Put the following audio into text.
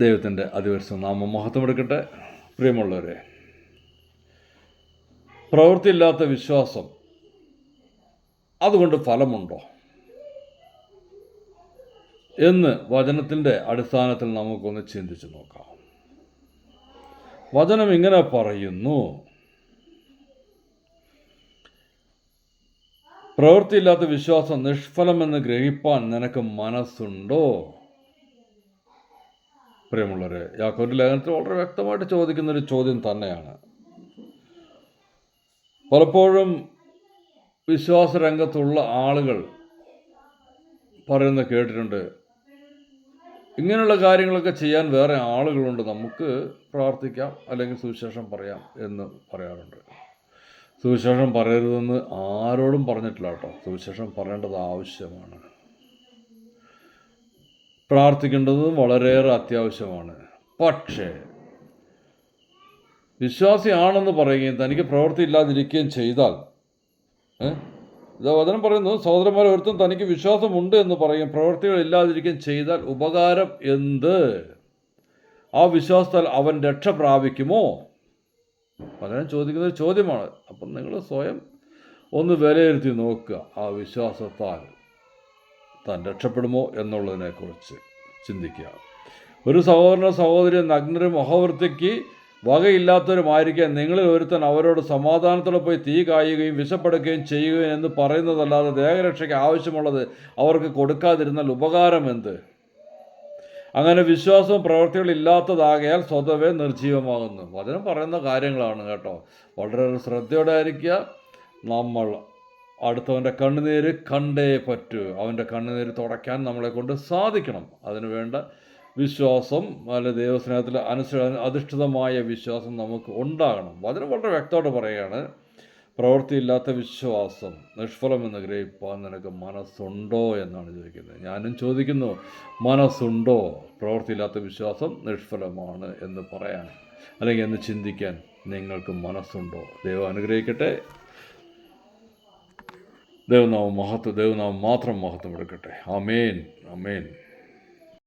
ദൈവത്തിന്റെ അതിവർഷം നാമം മഹത്വമെടുക്കട്ടെ പ്രിയമുള്ളവരെ പ്രവൃത്തിയില്ലാത്ത വിശ്വാസം അതുകൊണ്ട് ഫലമുണ്ടോ? എന്ന് വചനത്തിന്റെ അടിസ്ഥാനത്തിൽ നമുക്കൊന്ന് ചിന്തിച്ച് നോക്കാം. വചനം ഇങ്ങനെ പറയുന്നു. പ്രവൃത്തിയില്ലാത്ത വിശ്വാസം നിഷ്ഫലമെന്ന് ഗ്രഹിപ്പാൻ നിനക്ക് മനസ്സുണ്ടോ? പ്രിയമുള്ളവരെ യാക്കോന്റെ ലേഖനത്തിൽ വളരെ വ്യക്തമായിട്ട് ചോദിക്കുന്ന ഒരു ചോദ്യം തന്നെയാണ്. പലപ്പോഴും വിശ്വാസ രംഗത്തുള്ള ആളുകൾ പറയുന്ന കേട്ടിട്ടുണ്ട് ഇങ്ങനെയുള്ള കാര്യങ്ങളൊക്കെ ചെയ്യാൻ വേറെ ആളുകളുണ്ട് നമുക്ക് പ്രാർത്ഥിക്കാം അല്ലെങ്കിൽ സുവിശേഷം പറയാം എന്ന് പറയാറുണ്ട്. സുവിശേഷം പറയരുതെന്ന് ആരോടും പറഞ്ഞിട്ടില്ല കേട്ടോ. സുവിശേഷം പറയേണ്ടത് ആവശ്യമാണ്. പ്രാർത്ഥിക്കേണ്ടതും വളരെയേറെ അത്യാവശ്യമാണ്. പക്ഷേ വിശ്വാസിയാണെന്ന് പറയുകയും തനിക്ക് പ്രവൃത്തി ഇല്ലാതിരിക്കുകയും ചെയ്താൽ വചനം പറയുന്നു സഹോദരന്മാരെ ഒരുത്തും തനിക്ക് വിശ്വാസമുണ്ട് എന്ന് പറയും പ്രവൃത്തികൾ ഇല്ലാതിരിക്കുകയും ചെയ്താൽ ഉപകാരം എന്ത്? ആ വിശ്വാസത്താൽ അവൻ രക്ഷ പ്രാപിക്കുമോ? പലരും ചോദിക്കുന്ന ഒരു ചോദ്യമാണ്. അപ്പം നിങ്ങൾ സ്വയം ഒന്ന് വിലയിരുത്തി നോക്കുക ആ വിശ്വാസത്താൽ. താൻ രക്ഷപ്പെടുമോ എന്നുള്ളതിനെക്കുറിച്ച് ചിന്തിക്കുക. ഒരു സഹോദരനോ സഹോദരി നഗ്നരും മഹോവൃത്തിക്ക് വകയില്ലാത്തവരുമായിരിക്കാൻ നിങ്ങളിൽ ഒരുത്തൻ അവരോട് സമാധാനത്തോടെ പോയി തീ കായുകയും വിശപ്പെടുകയും ചെയ്യുകയും എന്ന് പറയുന്നതല്ലാതെ ദേഹരക്ഷയ്ക്ക് ആവശ്യമുള്ളത് അവർക്ക് കൊടുക്കാതിരുന്നാൽ ഉപകാരം എന്ത്? അങ്ങനെ വിശ്വാസവും പ്രവർത്തികളും ഇല്ലാത്തതാകയാൽ സ്വതവേ നിർജീവമാകുന്നു. വചനം പറയുന്ന കാര്യങ്ങളാണ് കേട്ടോ. വളരെ ശ്രദ്ധയോടെ ആയിരിക്കുക. നമ്മൾ അടുത്തവന്റെ കണ്ണുനീര് കണ്ടേ പറ്റൂ. അവന്റെ കണ്ണുനീര് തുടയ്ക്കാൻ നമ്മളെ കൊണ്ട് സാധിക്കണം. അതിനു വേണ്ട വിശ്വാസം അല്ല ദൈവസ്നേഹത്തിൽ അനുസ അധിഷ്ഠിതമായ വിശ്വാസം നമുക്ക് ഉണ്ടാകണം. വചനം വളരെ വ്യക്തമായിട്ട് പറയുകയാണ് പ്രവൃത്തിയില്ലാത്ത വിശ്വാസം നിഷ്ഫലമെന്ന് ഗ്രഹിപ്പാൻ നിനക്ക് മനസ്സുണ്ടോ? എന്നാണ് ചോദിക്കുന്നത്. ഞാനും ചോദിക്കുന്നു മനസ്സുണ്ടോ? പ്രവൃത്തിയില്ലാത്ത വിശ്വാസം നിഷ്ഫലമാണ് എന്ന് പറയാൻ അല്ലെങ്കിൽ എന്ന് ചിന്തിക്കാൻ നിങ്ങൾക്ക് മനസ്സുണ്ടോ? ദൈവം അനുഗ്രഹിക്കട്ടെ. ദൈവനാമം മഹത്വം ദൈവനാമം മാത്രം മഹത്വം എടുക്കട്ടെ. അമേൻ അമേൻ